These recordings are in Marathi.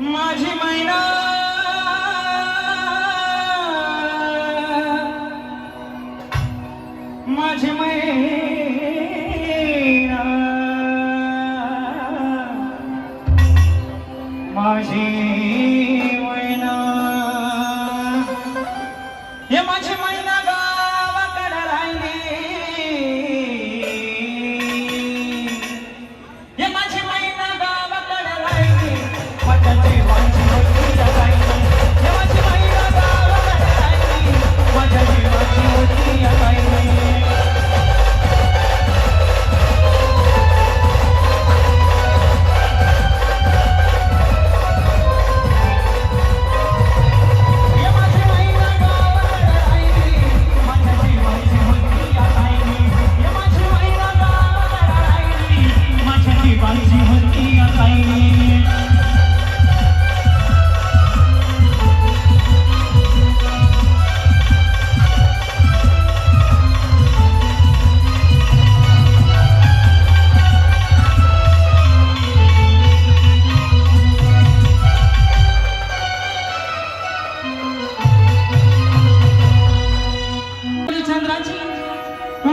माझी मैना. माझी मैना. माझी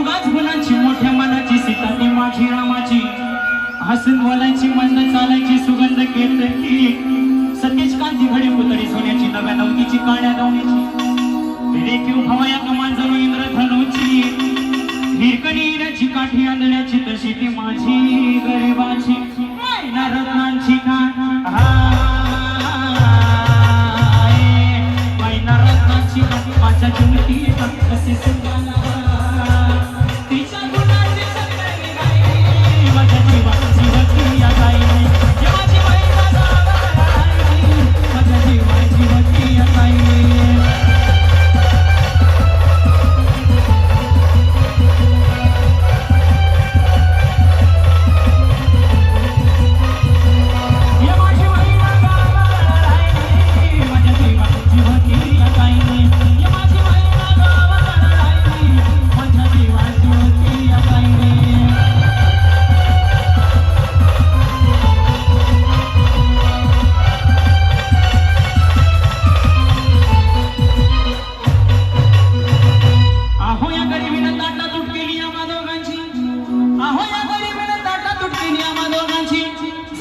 चंद्राची मुलांची मोठ्या मनाची सीता ती माझी रामाची हसून बोलायची मंद चालायची सुगंध केतकी सतीश कांती घडी पुतळी सोन्याची नव्या नवतीची काळ्या नवनीची रेखीव हवया कमान जणू इंद्रधनुची हिरकणीची काठी आंधळ्याची तशी ती माझी गरिबाची रत्नांची का मैना रत्नाची का माझ्या चिमटी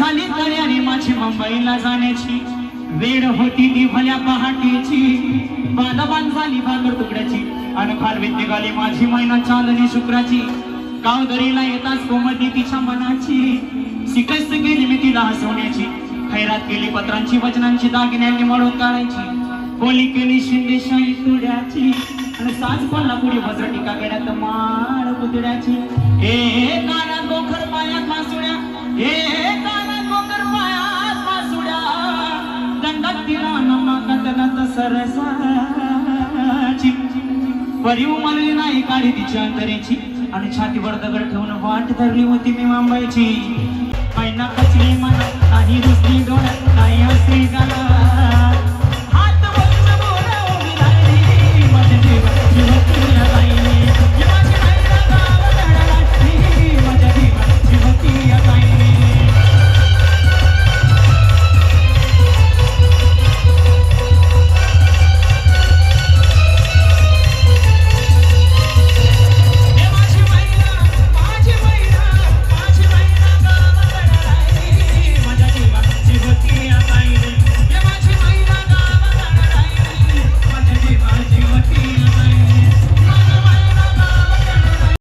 झाली तयारी माझी मुंबईला जाण्याची. वेळ होती ती भल्या पहाटेची. बालबान झाली भाकर तुकड्याची. आणि खालवीत निघाली माझी मैना चालली शुक्राची. गावदरीला येताच कोमती तिच्या मनाची. शिकस्त केली मी तिला हसवण्याची. खैरात केली पत्रांची वचनांची दागिन्यांनी मळून काढायची. बोली केली शिंदे शाही तुड्याची. आणि साज कोल्हापुरी टीका गड्यात माळ पुतड्याची हे काना गोखर पायात मासुड्या हे परी उमलली नाही काळी तिच्या अंतरेची. आणि छातीवर दगड ठेवून वाट धरली होती मी मांबायची मैना असली मना काही रुसली डोळ्यात काही असली गाला.